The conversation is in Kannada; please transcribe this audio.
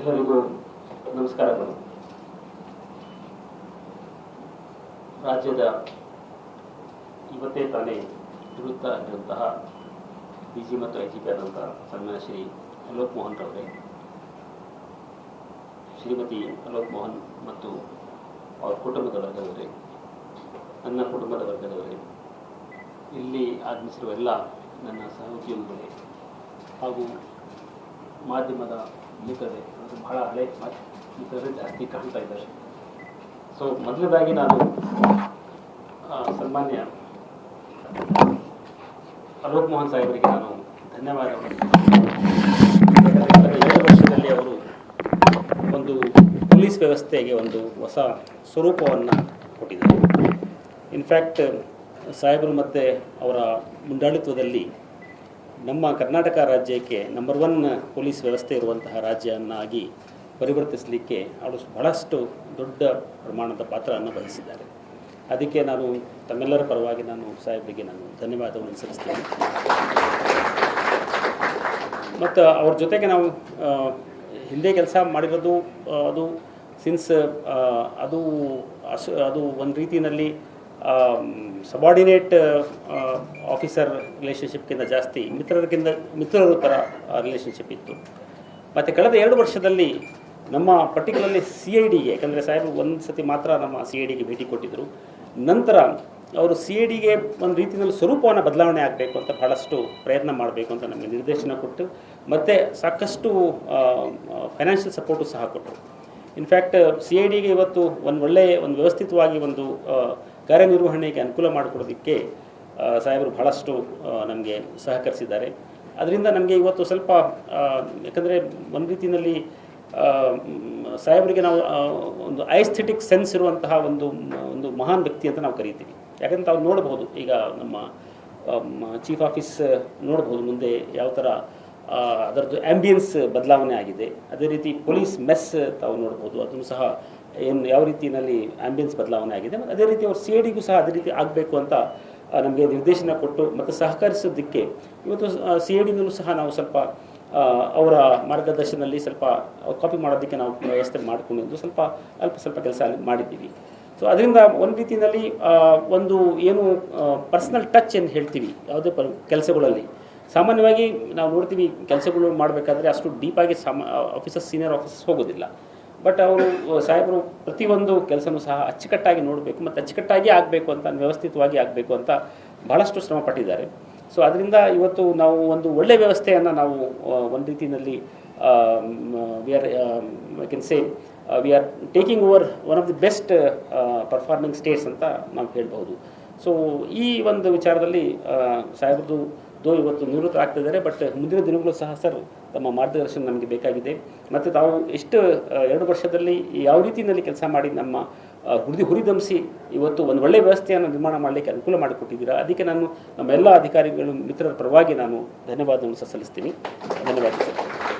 ಎಲ್ಲರಿಗೂ ನಮಸ್ಕಾರಗಳು ರಾಜ್ಯದ ಇವತ್ತೇ ತಾನೇ ನಿವೃತ್ತ ಆಗಿರುವಂತಹ ಡಿ ಜಿ ಮತ್ತು ಐ ಜಿ ಪಿ ಆದಂತಹ ಸನ್ಮಾನ ಶ್ರೀ ಅಲೋಕ್ ಮೋಹನ್ ರವರೇ, ಶ್ರೀಮತಿ ಅಲೋಕ್ ಮೋಹನ್ ಮತ್ತು ಅವರ ಕುಟುಂಬದ ವರ್ಗದವರೇ, ನನ್ನ ಕುಟುಂಬದ ವರ್ಗದವರೇ, ಇಲ್ಲಿ ಆಗಮಿಸಿರುವ ಎಲ್ಲ ನನ್ನ ಸಹೋದ್ಯೋಗಿಗಳೇ ಹಾಗೂ ಮಾಧ್ಯಮದ ಮಿತ್ರರೇ ಬಹಳ ಹಳೆ ಮಾ- ಮಿತ್ರರೇ ಜಾಸ್ತಿ ಕಾಣ್ತಾ ಇದ್ದಾರೆ. ಸೊ ಮೊದಲದಾಗಿ ನಾನು ಸನ್ಮಾನ್ಯ ಅಲೋಕ್ ಮೋಹನ್ ಸಾಹೇಬರಿಗೆ ನಾನು ಧನ್ಯವಾದಗಳು. ಎರಡು ವರ್ಷದಲ್ಲಿ ಅವರು ಒಂದು ಪೊಲೀಸ್ ವ್ಯವಸ್ಥೆಗೆ ಒಂದು ಹೊಸ ಸ್ವರೂಪವನ್ನು ಕೊಟ್ಟಿದ್ದಾರೆ. ಇನ್ಫ್ಯಾಕ್ಟ್ ಸಾಹೇಬರು ಮತ್ತು ಅವರ ಮುಂದಾಳಿತ್ವದಲ್ಲಿ ನಮ್ಮ ಕರ್ನಾಟಕ ರಾಜ್ಯಕ್ಕೆ ನಂಬರ್ ಒನ್ ಪೊಲೀಸ್ ವ್ಯವಸ್ಥೆ ಇರುವಂತಹ ರಾಜ್ಯವನ್ನಾಗಿ ಪರಿವರ್ತಿಸಲಿಕ್ಕೆ ಅವರು ಬಹಳಷ್ಟು ದೊಡ್ಡ ಪ್ರಮಾಣದ ಪಾತ್ರವನ್ನು ವಹಿಸಿದ್ದಾರೆ. ಅದಕ್ಕೆ ನಾನು ತಮ್ಮೆಲ್ಲರ ಪರವಾಗಿ ನಾನು ಸಾಹೇಬರಿಗೆ ನಾನು ಧನ್ಯವಾದವನ್ನು ಸಲ್ಲಿಸ್ತೇನೆ. ಮತ್ತು ಅವ್ರ ಜೊತೆಗೆ ನಾವು ಹಿಂದೆ ಕೆಲಸ ಮಾಡಿರೋದು ಅದು ಸಿನ್ಸ್ ಅದು ಅದು ಒಂದು ರೀತಿಯಲ್ಲಿ ಸಬಾರ್ಡಿನೇಟ್ ಆಫೀಸರ್ ರಿಲೇಷನ್ಶಿಪ್ಗಿಂತ ಜಾಸ್ತಿ ಮಿತ್ರರಿಗಿಂತ ಮಿತ್ರರ ಥರ ರಿಲೇಷನ್ಶಿಪ್ ಇತ್ತು. ಮತ್ತು ಕಳೆದ ಎರಡು ವರ್ಷದಲ್ಲಿ ನಮ್ಮ ಪರ್ಟಿಕ್ಯುಲರ್ಲಿ ಸಿ ಐ ಡಿಗೆ ಯಾಕಂದರೆ ಸಾಹೇಬರು ಒಂದು ಸತಿ ಮಾತ್ರ ನಮ್ಮ ಸಿ ಐ ಡಿಗೆ ಭೇಟಿ ಕೊಟ್ಟಿದ್ದರು ನಂತರ ಅವರು ಸಿ ಐ ಡಿಗೆ ಒಂದು ರೀತಿಯಲ್ಲಿ ಸ್ವರೂಪವನ್ನು ಬದಲಾವಣೆ ಆಗಬೇಕು ಅಂತ ಬಹಳಷ್ಟು ಪ್ರಯತ್ನ ಮಾಡಬೇಕು ಅಂತ ನಮಗೆ ನಿರ್ದೇಶನ ಕೊಟ್ಟು, ಮತ್ತು ಸಾಕಷ್ಟು ಫೈನಾನ್ಷಿಯಲ್ ಸಪೋರ್ಟು ಸಹ ಕೊಟ್ಟರು. ಇನ್ಫ್ಯಾಕ್ಟ್ ಸಿ ಐ ಡಿಗೆ ಇವತ್ತು ಒಂದು ಒಳ್ಳೆಯ ಒಂದು ವ್ಯವಸ್ಥಿತವಾಗಿ ಒಂದು ಕಾರ್ಯನಿರ್ವಹಣೆಗೆ ಅನುಕೂಲ ಮಾಡಿಕೊಡೋದಕ್ಕೆ ಸಾಹೇಬರು ಬಹಳಷ್ಟು ನಮಗೆ ಸಹಕರಿಸಿದ್ದಾರೆ. ಅದರಿಂದ ನಮಗೆ ಇವತ್ತು ಸ್ವಲ್ಪ ಯಾಕಂದರೆ ಒಂದು ರೀತಿಯಲ್ಲಿ ಸಾಹೇಬರಿಗೆ ನಾವು ಒಂದು ಐಸ್ಥೆಟಿಕ್ ಸೆನ್ಸ್ ಇರುವಂತಹ ಒಂದು ಒಂದು ಮಹಾನ್ ವ್ಯಕ್ತಿ ಅಂತ ನಾವು ಕರಿತೀವಿ. ಯಾಕಂದ್ರೆ ತಾವು ನೋಡಬಹುದು ಈಗ ನಮ್ಮ ಚೀಫ್ ಆಫೀಸ್ ನೋಡಬಹುದು ಮುಂದೆ ಯಾವ ಥರ ಅದರದ್ದು ಆ್ಯಂಬಿಯನ್ಸ್ ಬದಲಾವಣೆ ಆಗಿದೆ. ಅದೇ ರೀತಿ ಪೊಲೀಸ್ ಮೆಸ್ ತಾವು ನೋಡ್ಬೋದು, ಅದನ್ನು ಸಹ ಏನು ಯಾವ ರೀತಿಯಲ್ಲಿ ಆ್ಯಂಬಿಯನ್ಸ್ ಬದಲಾವಣೆ ಆಗಿದೆ ಮತ್ತು ಅದೇ ರೀತಿ ಅವ್ರ ಸಿ ಡಿಗೂ ಸಹ ಅದೇ ರೀತಿ ಆಗಬೇಕು ಅಂತ ನಮಗೆ ನಿರ್ದೇಶನ ಕೊಟ್ಟು ಮತ್ತು ಸಹಕರಿಸೋದಕ್ಕೆ ಇವತ್ತು ಸಿ ಐ ಡಿನಲ್ಲೂ ಸಹ ನಾವು ಸ್ವಲ್ಪ ಅವರ ಮಾರ್ಗದರ್ಶನದಲ್ಲಿ ಸ್ವಲ್ಪ ಕಾಪಿ ಮಾಡೋದಕ್ಕೆ ನಾವು ವ್ಯವಸ್ಥೆ ಮಾಡಿಕೊಂಡು ಸ್ವಲ್ಪ ಅಲ್ಪ ಸ್ವಲ್ಪ ಕೆಲಸ ಮಾಡಿದ್ದೀವಿ. ಸೊ ಅದರಿಂದ ಒಂದು ರೀತಿಯಲ್ಲಿ ಒಂದು ಏನು ಪರ್ಸ್ನಲ್ ಟಚ್ ಎಂದು ಹೇಳ್ತೀವಿ ಯಾವುದೇ ಪ ಕೆಲಸಗಳಲ್ಲಿ. ಸಾಮಾನ್ಯವಾಗಿ ನಾವು ನೋಡ್ತೀವಿ ಕೆಲಸಗಳು ಮಾಡಬೇಕಾದ್ರೆ ಅಷ್ಟು ಡೀಪಾಗಿ ಸಾಮ ಆಫೀಸರ್ಸ್ ಸೀನಿಯರ್ ಆಫೀಸರ್ಸ್ ಹೋಗೋದಿಲ್ಲ. ಬಟ್ ಅವರು ಸಾಹೇಬರು ಪ್ರತಿಯೊಂದು ಕೆಲಸನೂ ಸಹ ಅಚ್ಚುಕಟ್ಟಾಗಿ ನೋಡಬೇಕು ಮತ್ತು ಅಚ್ಚುಕಟ್ಟಾಗಿ ಆಗಬೇಕು ಅಂತ, ವ್ಯವಸ್ಥಿತವಾಗಿ ಆಗಬೇಕು ಅಂತ ಬಹಳಷ್ಟು ಶ್ರಮ ಪಟ್ಟಿದ್ದಾರೆ. ಸೊ ಅದರಿಂದ ಇವತ್ತು ನಾವು ಒಂದು ಒಳ್ಳೆಯ ವ್ಯವಸ್ಥೆಯನ್ನು ನಾವು ಒಂದು ರೀತಿಯಲ್ಲಿ we are I can say we are taking over one of the best performing states ಅಂತ ನಾವು ಹೇಳ್ಬೋದು ಸೊ ಈ ಒಂದು ವಿಚಾರದಲ್ಲಿ ಸಾಹೇಬ್ರದು ಸಾಹೇಬ್ರದ್ದು ದೋ ಇವತ್ತು ನಿವೃತ್ತ ಆಗ್ತಿದ್ದಾರೆ ಬಟ್ ಮುಂದಿನ ದಿನಗಳು ಸಹ ಸರ್ ತಮ್ಮ ಮಾರ್ಗದರ್ಶನ ನಮಗೆ ಬೇಕಾಗಿದೆ. ಮತ್ತು ತಾವು ಎಷ್ಟು ಎರಡು ವರ್ಷದಲ್ಲಿ ಯಾವ ರೀತಿಯಲ್ಲಿ ಕೆಲಸ ಮಾಡಿ ನಮ್ಮ ಹುರಿದು ಹುರಿದಂಬಿಸಿ ಇವತ್ತು ಒಂದು ಒಳ್ಳೆಯ ವ್ಯವಸ್ಥೆಯನ್ನು ನಿರ್ಮಾಣ ಮಾಡಲಿಕ್ಕೆ ಅನುಕೂಲ ಮಾಡಿಕೊಟ್ಟಿದ್ದೀರಾ? ಅದಕ್ಕೆ ನಾನು ನಮ್ಮ ಎಲ್ಲ ಅಧಿಕಾರಿಗಳು, ಮಿತ್ರರ ಪರವಾಗಿ ನಾನು ಧನ್ಯವಾದವನ್ನು ಸಹ ಸಲ್ಲಿಸ್ತೀನಿ. ಧನ್ಯವಾದ ಸರ್